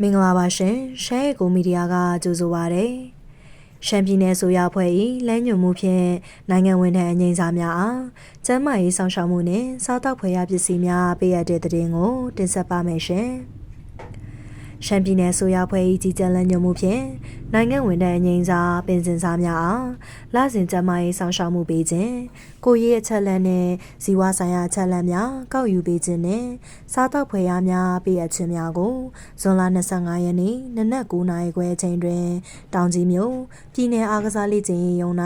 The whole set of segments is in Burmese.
မင်္ဂလာပါရှင်ရှမ်းရဲ့ကိုမီဒီယာကကြိုဆိုပါရစေရှမ်းပြည်နယ်ဆိုရဖွဲ့၏လမ်းညွှန်မှုဖြင့်နိုင်ငံဝန်ထမ်းအငိမ့်စာများအားကျန်းမာရေးဆောင်ရှောက်မှုနှင့်စားတောက်ဖွယ်ရပစ္စည်းများပေးအပ်တဲ့တဲ့တင်ကိုတင်ဆက်ပါမယ်ရှင် ရှမ်းပြည်နယ်ဆိုရဖွဲ့၏ကြီးကြပ်လမ်းညွှန်မှုဖြင့်နိုင်ငံဝန်ထမ်းအငိမ့်စာပင်စင်စာများအားလစဉ်ကျန်းမာရေးဆောင်ရှောက်မှုပေးခြင်းကိုရေးအချက်လက်နှင့်ဇီဝဆိုင်ရာအချက်လက်များကောက်ယူပေးခြင်းနှင့်စားတောက်ဖွယ်ရများပေးအပ်ခြင်းများကိုဇွန်လ25ရက်နေ့နနက်9:00နာရီခွဲအချိန်တွင် တောင်ကြီးမြို့ပြည်내အားကစားလေ့ကျင့်ရေးရုံ၌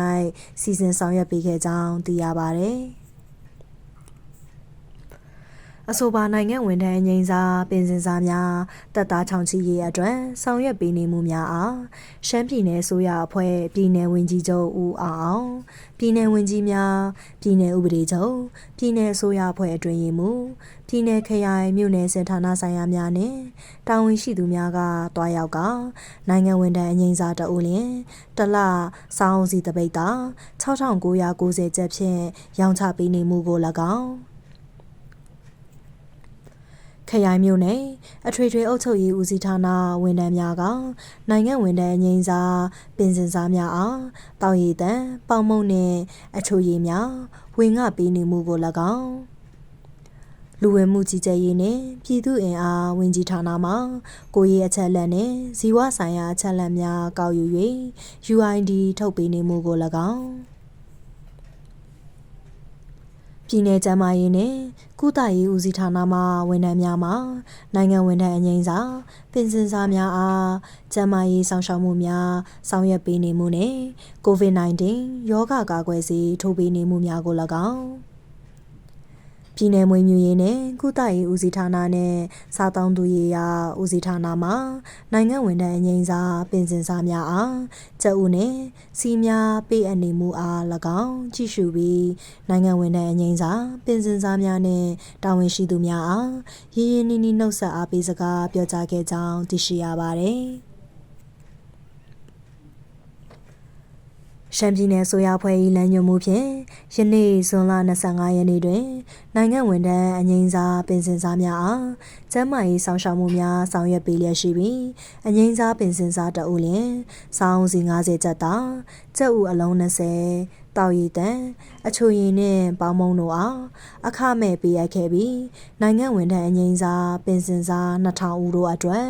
စီစဉ်ဆောင်ရွက်ပေးခဲ့ကြောင်းသိရပါသည်။ အဆိုပါနိုင်ငံဝန်ထမ်းငိမ့်စာပင်စင်စာများတပ်သားချောင်ချီရေးအတွက်ဆောင်ရွက်ပေးနေမှုများအားရှမ်းပြည်နယ်ဆိုရအဖွဲ့ပြည်နယ်ဝန်ကြီးချုပ်ဦးအောင်ပြည်နယ်ဝန်ကြီးများပြည်နယ်ဥပဒေချုပ်ပြည်နယ်ဆိုရအဖွဲ့အတွင်ရေးမှူးပြည်နယ်ခရိုင်မြို့နယ်စင်ဌာနဆိုင်ရာများနှင့်တာဝန်ရှိသူများကတွားရောက်ကနိုင်ငံဝန်ထမ်းအငိမ့်စာတအုပ်လျင်တလစောင်းစီတပိတ်တာ6990ကျပ်ဖြင့်ရောင်းချပေးနေမှုကို၎င်း ခရိုင်မြို့နယ်အထွေထွေအုပ်ချုပ်ရေးဦးစီးဌာနဝန်ထမ်းများကနိုင်ငံဝန်ထမ်းငိမ့်စာပင်စင်စာများအားတောင်ရည်တန်းပေါမုံနှင့်အချိုရည်များဝင်ငှပေးနေမှုကို၎င်းလူဝင်မှုကြီးကြပ်ရေးနှင့်ပြည်သူ့အင်အားဝန်ကြီးဌာနမှကိုရေးအချက်လက်နှင့်ဇီဝဆိုင်ရာအချက်လက်များကောက်ယူ၍ UID ထုတ်ပေးနေမှုကို၎င်း ပြည်내ကျန်းမာရေးနဲ့ကုသရေးဦးစီးဌာနမှဝန်ထမ်းများမှနိုင်ငံဝန်ထမ်းအငိမ့်စာပင်စင်စာများအားကျန်းမာရေးဆောင်ရှောက်မှုများဆောင်ရွက်ပေးနေမှုနဲ့ COVID-19 ရောဂါကာကွယ်ဆေးထိုးပေးနေမှုများကို၎င်း ပြည်내မွေးမြူရေးနဲ့ကုသရေးဦးစီးဌာနနဲ့စားတောင်းသူရေးရာဦးစီးဌာနမှနိုင်ငံဝန်ထမ်းအငိမ့်စာပင်စင်စာများအားကျပ်ဦးနဲ့စီးများပေးအပ်နေမှုအား၎င်းကြည့်ရှုပြီးနိုင်ငံဝန်ထမ်းအငိမ့်စာပင်စင်စာများနဲ့တာဝန်ရှိသူများအားရင်းရင်းနှီးနှီးနှုတ်ဆက်အားပေးစကားပြောကြားခဲ့ကြောင်းသိရှိရပါတယ်။ ရှမ်းပြည်နယ်ဆိုရဖွဲ့၏လမ်းညွှန်မှုဖြင့်ယနေ့ဇွန်လ25ရက်နေ့တွင် နိုင်ငံဝန်ထမ်းအငိမ့်စာပင်စင်စားများအားကျန်းမာရေးဆောင်ရှောက်မှုများဆောင်ရွက်ပေးလျက်ရှိပြီးအငိမ့်စာပင်စင်စားတအုပ်လျင်စောင်းစီ90ကျပ်သာကျပ်ဥအလုံး20 တောက်ရည်တန်အချိုရည်နှင့်ပေါင်းမုံတို့အားအခမဲ့ပေးအပ်ခဲ့ပြီးနိုင်ငံဝန်ထမ်းအငိမ့်စာပင်စင်စာ2000ဦးတို့အတွက်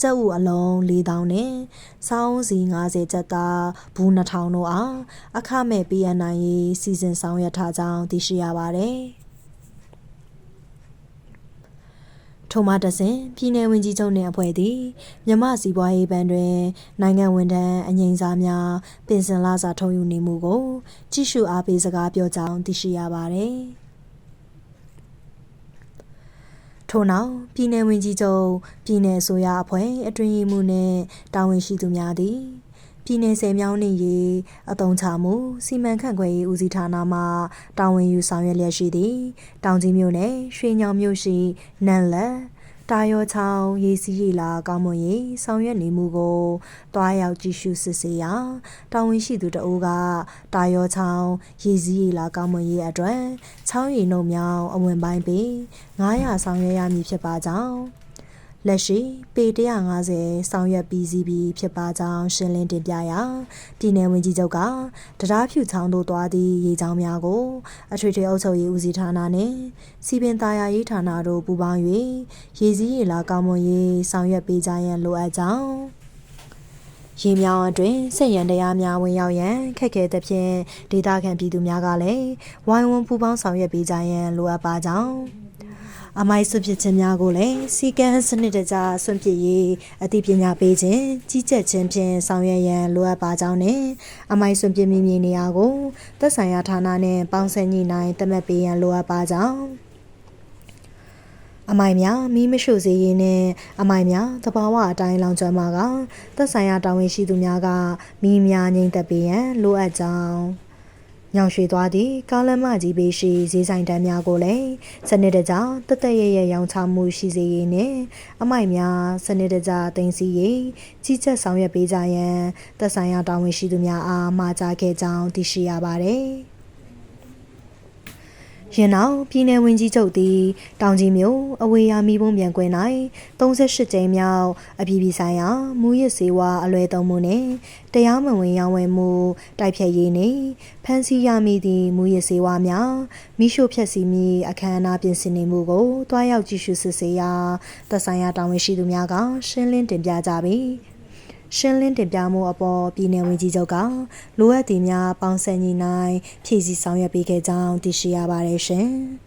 ကျပ်ဥအလုံး4000နှင့်စောင်းစီ90ကျပ်သာဘူး2000တို့အားအခမဲ့ပေးအပ်နိုင်ရေးစီစဉ်ဆောင်ရွက်ထားကြောင်းသိရှိရပါတယ်။ ထိုမှတဆင်ပြည်내ဝန်ကြီးချုပ်နှင့်အဖွဲ့သည်မြမစီးပွားရေးဘဏ်တွင်နိုင်ငံဝန်ထမ်းအငိမ့်စားများပင်စင်လာစာထုတ်ယူနေမှုကိုကြည့်ရှုအားပေးစကားပြောကြောင်းသိရှိရပါသည်ထို့နောက်ပြည်내ဝန်ကြီးချုပ်ပြည်내ဆိုရအဖွဲ့အတွင်ရေးမှုနှင့်တာဝန်ရှိသူများသည် ပြည်내ဆယ်မြောင်းနေရေးအတုံးချမှုစီမံခန့်ခွဲရေးဦးစီးဌာနမှတာဝန်ယူဆောင်ရွက်လျက်ရှိသည့်တောင်ကြီးမြို့နယ်ရွှေညောင်မြို့ရှိနန်လက်တာယောချောင်းရေစီးရေလာကောင်းမွန်ရေးဆောင်ရွက်နေမှုကိုတွားရောက်ကြည့်ရှုစစ်ဆေးရာတာဝန်ရှိသူတအူးကတာယောချောင်းရေစီးရေလာကောင်းမွန်ရေးအတွက်ချောင်းရည်နှုတ်မြောင်းအဝင်ပိုင်းပေ900ဆောင်ရွက်ရမည်ဖြစ်ပါကြောင်း လက်ရှိပေ150ဆောင်ရွက်ပြီးစီးပြီးဖြစ်ပါကြောင်းရှင်းလင်းတင်ပြရာပြည်내ဝန်ကြီးချုပ်ကတရားဖြူချောင်းတို့သွားသည့်ရေချောင်းများကိုအထွေထွေအုပ်ချုပ်ရေးဦးစီးဌာနနှင့်စီပင်သားယာရေးဌာနတို့ပူးပေါင်း၍ရေစည်းရေလာကောင်းမွန်ရေးဆောင်ရွက်ပေးကြရန်လိုအပ်ကြောင်းရေမြောင်းအတွင်ဆက်ရန်တရားများဝင်ရောက်ရန်ခက်ခဲသဖြင့်ဒေသခံပြည်သူများကလည်းဝိုင်းဝန်းပူးပေါင်းဆောင်ရွက်ပေးကြရန်လိုအပ်ပါကြောင်း အမိုက်စွန့်ပစ်ခြင်းများကိုလည်းစီကံစနစ်တကျစွန့်ပစ်ရေးအသိပညာပေးခြင်းကြီးကြပ်ခြင်းဖြင့်ဆောင်ရွက်ရန်လိုအပ်ပါကြောင်းနဲ့အမိုက်စွန့်ပစ်မိမိနေရာကိုသက်ဆိုင်ရာဌာနနဲ့ပေါင်းစပ်ညှိနှိုင်းသတ်မှတ်ပေးရန်လိုအပ်ပါကြောင်းအမိုင်များမီးမရှို့စေရေးနဲ့အမိုင်များတဘာဝအတိုင်းလောင်ကျွမ်းမှာကသက်ဆိုင်ရာတာဝန်ရှိသူများကမီးများငိမ့်သက်ပေးရန်လိုအပ်ကြောင်း ညောင်ရွှေသွားသည့်ကားလမ်းမကြီးဘေးရှိဈေးဆိုင်တန်းများကိုလည်းစနစ်တကျတသက်ရရရောင်းချမှုရှိစေရေးနှင့်အမိုက်များစနစ်တကျတင်စီရေးကြီးကြပ်ဆောင်ရွက်ပေးကြရန်သက်ဆိုင်ရာတာဝန်ရှိသူများအားမှာကြားခဲ့ကြောင်းသိရှိရပါသည်။ ရင်းနောက်ပြည်내ဝင်ကြီးချုပ်သည်တောင်ကြီးမြို့အဝေးယာမီးပုံးပြန်ကွင်း၌38ကြိမ်မြောက်အပြည်ပြည်ဆိုင်ရာမူရစ်စေဝါအလွဲသုံးမှုနှင့်တရားမဝင်ရောင်းဝယ်မှုတိုက်ဖျက်ရေးနှင့်ဖမ်းဆီးရမိသည့်မူရစ်စေဝါများမိရှို့ဖျက်ဆီးမိအခမ်းအနားပြင်ဆင်နေမှုကိုတွားရောက်ကြည့်ရှုစစ်ဆေးရာသက်ဆိုင်ရာတာဝန်ရှိသူများကရှင်းလင်းတင်ပြကြပြီး ရှင်းလင်းတင်ပြမှုအပေါ်ပြည်내ဝင်ကြီးချုပ်ကလိုအပ်သည်များပေါင်းစပ်ညီနိုင်ဖြည့်ဆည်းဆောင်ရွက်ပေးခဲ့ကြောင်းသိရှိရပါတယ်ရှင်။